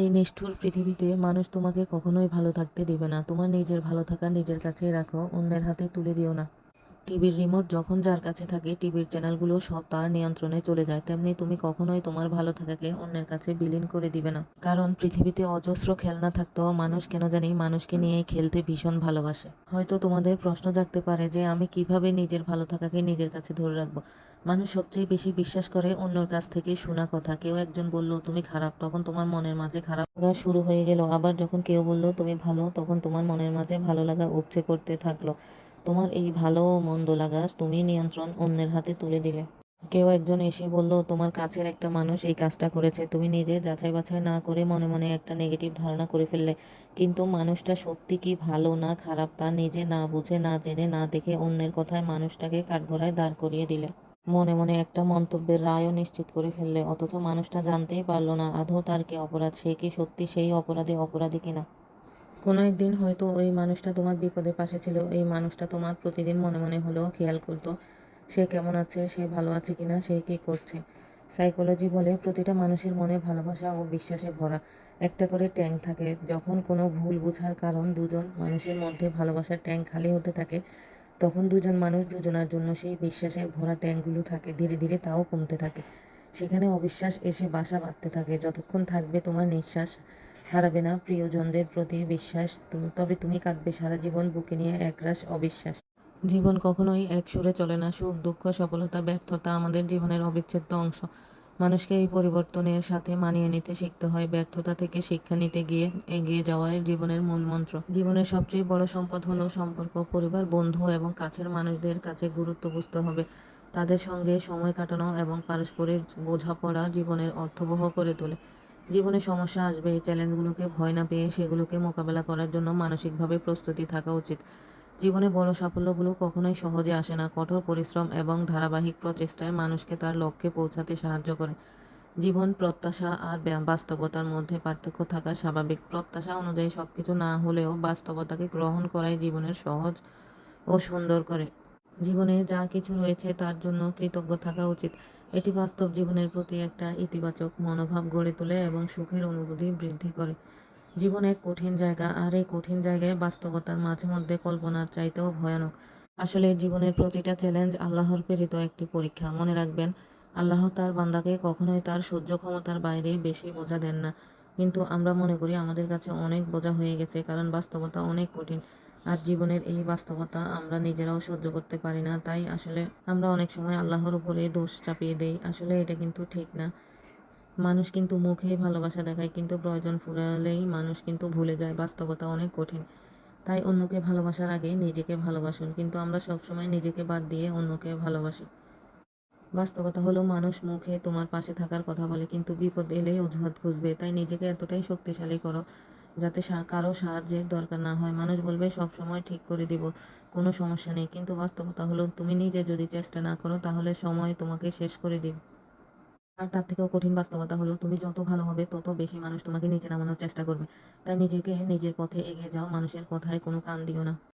এই নিষ্ঠুর পৃথিবীতে মানুষ তোমাকে কখনোই ভালো থাকতে দেবে না। তোমার নিজের ভালো থাকা নিজের কাছেই রাখো, অন্যের হাতে তুলে দিও না। টিভির রিমোট যখন যার কাছে থাকে, টিভির চ্যানেলগুলো সব তার নিয়ন্ত্রণে চলে যায়। তেমনি তুমি কখনোই তোমার ভালো থাকাকে অন্যের কাছে বিলীন করে দিবে না। কারণ পৃথিবীতে অজস্র খেলনা থাকতেও মানুষ কেন জানি মানুষকে নিয়ে খেলতে ভীষণ ভালোবাসে। হয়তো তোমাদের প্রশ্ন জাগতে পারে যে, আমি কীভাবে নিজের ভালো থাকাকে নিজের কাছে ধরে রাখব? মানুষ সবচেয়ে বেশি বিশ্বাস করে অন্যর কাছ থেকে শোনা কথা। কেউ একজন বলল, তুমি খারাপ। তখন তোমার মনের মাঝে খারাপ লাগা শুরু হয়ে গেল। আবার যখন কেউ বলল, তুমি ভালো? তখন তোমার মনের মাঝে ভালো লাগা উপচে পড়তে থাকল। তোমার এই ভালো মন্দ লাগা তুমি নিয়ন্ত্রণ অন্যের হাতে তুলে দিলে। কেউ একজন এসে বলল, তোমার কাছের একটা মানুষ এই কাজটা করেছে। তুমি নিজে যাচাই বাছাই না করে মনে মনে একটা নেগেটিভ ধারণা করে ফেললে। কিন্তু মানুষটা সত্যি কি ভালো না খারাপ তা নিজে না বুঝে, না জেনে, না দেখে অন্যের কথায় মানুষটাকে কাঠগড়ায় দাঁড় করিয়ে দিলে। মনে মনে একটা মন্তব্যের রায়ও নিশ্চিত করে ফেললে। অথচ মানুষটা জানতেই পারল না, আদৌ তার কি অপরাধ? সে কি সত্যি সেই অপরাধে অপরাধী কিনা? কোনো একদিন হয়তো ওই মানুষটা তোমার বিপদে পাশে ছিল, এই মানুষটা তোমার প্রতিদিন মনে মনে হলেও খেয়াল করতো, সে কেমন আছে, সে ভালো আছে কিনা, সে কী করছে। সাইকোলজি বলে প্রতিটা মানুষের মনে ভালোবাসা ও বিশ্বাসে ভরা। একটা করে ট্যাঙ্ক থাকে, যখন কোনো ভুল বোঝার কারণ দুজন মানুষের মধ্যে ভালোবাসার ট্যাঙ্ক খালি হতে থাকে, তখন দুজন মানুষ দুজনার জন্য সেই বিশ্বাসের ভরা ট্যাঙ্কগুলো থাকে, ধীরে ধীরে তাও কমতে থাকে। সেখানে অবিশ্বাস এসে বাসা বাঁধতে থাকে, যতক্ষণ থাকবে তোমার নিঃশ্বাস হারাবে না প্রিয়জনদের প্রতি বিশ্বাস। তবে তুমি কাঁদবে, সারা জীবন বুকে নিয়ে একরাশ অবিশ্বাস। জীবন কখনোই এক সুরে চলে না, সুখ, দুঃখ, সফলতা, ব্যর্থতা আমাদের জীবনের অবিচ্ছেদ্য অংশ। মানুষকে এই পরিবর্তনের সাথে মানিয়ে নিতে শিখতে হয়, ব্যর্থতা থেকে শিক্ষা নিতে গিয়ে এগিয়ে যাওয়াই জীবনের মূল মন্ত্র। জীবনের সবচেয়ে বড় সম্পদ হলো সম্পর্ক, পরিবার, বন্ধু এবং কাছের মানুষদের কাছে গুরুত্ব বুঝতে হবে। তাদের সঙ্গে সময় কাটানো এবং পারস্পরিক বোঝাপড়া জীবনের অর্থবহ করে তোলে। জীবনে সমস্যা আসবে, এই চ্যালেঞ্জগুলোকে ভয় না পেয়ে সেগুলোকে মোকাবেলা করার জন্য মানসিকভাবে প্রস্তুতি থাকা উচিত। জীবনে বড় সাফল্যগুলো কখনোই সহজে আসে না। কঠোর পরিশ্রম এবং ধারাবাহিক প্রচেষ্টায় মানুষকে তার লক্ষ্যে পৌঁছাতে সাহায্য করে। জীবন প্রত্যাশা আর বাস্তবতার মধ্যে পার্থক্য থাকা স্বাভাবিক। প্রত্যাশা অনুযায়ী সবকিছু না হলেও বাস্তবতাকে গ্রহণ করাই জীবনের সহজ ও সুন্দর করে। জীবনে যা কিছু রয়েছে তার জন্য কৃতজ্ঞ থাকা উচিত। এটি বাস্তব জীবনের প্রতি একটা ইতিবাচক মনোভাব গড়ে তোলে এবং সুখের অনুভূতি বৃদ্ধি করে। জীবন এক কঠিন জায়গা, আর এই কঠিন জায়গায় বাস্তবতার মাঝে মধ্যে কল্পনার চাইতেও ভয়ানক। আসলে জীবনের প্রতিটা চ্যালেঞ্জ আল্লাহর প্রেরিত একটি পরীক্ষা। মনে রাখবেন, আল্লাহ তার বান্দাকে কখনোই তার সহ্য ক্ষমতার বাইরে বেশি বোঝা দেন না। কিন্তু আমরা মনে করি আমাদের কাছে অনেক বোঝা হয়ে গেছে, কারণ বাস্তবতা অনেক কঠিন। আর জীবনের এই বাস্তবতা আমরা নিজেরাও সহ্য করতে পারি না। তাই আসলে আমরা অনেক সময় আল্লাহর উপরে দোষ চাপিয়ে দেই। আসলে এটা কিন্তু ঠিক না। মানুষ কিন্তু মুখেই ভালোবাসা দেখায়, কিন্তু প্রয়োজন ফুরালেই মানুষ কিন্তু ভুলে যায়। বাস্তবতা অনেক কঠিন। তাই অন্যকে ভালোবাসার আগে নিজেকে ভালোবাসুন, কিন্তু আমরা সবসময় নিজেকে বাদ দিয়ে অন্যকে ভালোবাসি। বাস্তবতা হলো মানুষ মুখে তোমার পাশে থাকার কথা বলে, কিন্তু বিপদ এলেই অজুহাত খুঁজবে। তাই নিজেকে এতটাই শক্তিশালী করো যাতে কারও সাহায্যের দরকার না হয়। মানুষ বলবে, সব সময় ঠিক করে দিব, কোনো সমস্যা নেই। কিন্তু বাস্তবতা হলো, তুমি নিজে যদি চেষ্টা না করো, তাহলে সময় তোমাকে শেষ করে দিবে। আর তার থেকেও কঠিন বাস্তবতা হলো, তুমি যত ভালো হবে, তত বেশি মানুষ তোমাকে নিচে নামানোর চেষ্টা করবে। তাই নিজেকে নিজের পথে এগিয়ে যাও, মানুষের কথায় কোনো কান দিও না।